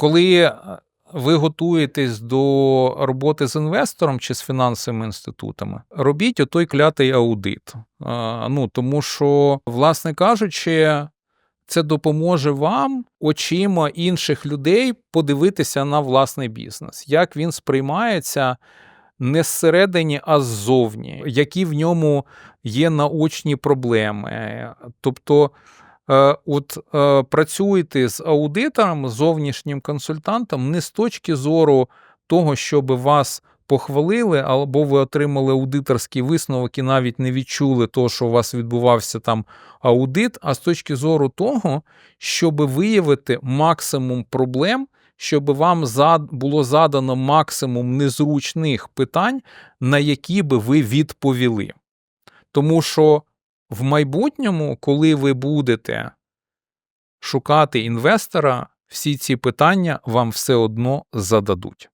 коли е, ви готуєтесь до роботи з інвестором чи з фінансовими інститутами, робіть отой клятий аудит. Ну, тому що, власне кажучи, це допоможе вам очима інших людей подивитися на власний бізнес, як він сприймається не зсередині, а ззовні, які в ньому є наочні проблеми. Тобто, е, от е, працюєте з аудитором, зовнішнім консультантом, не з точки зору того, щоб вас похвалили, або ви отримали аудиторський висновок і навіть не відчули того, що у вас відбувався там аудит, а з точки зору того, щоб виявити максимум проблем, щоб вам було задано максимум незручних питань, на які би ви відповіли. Тому що в майбутньому, коли ви будете шукати інвестора, всі ці питання вам все одно зададуть.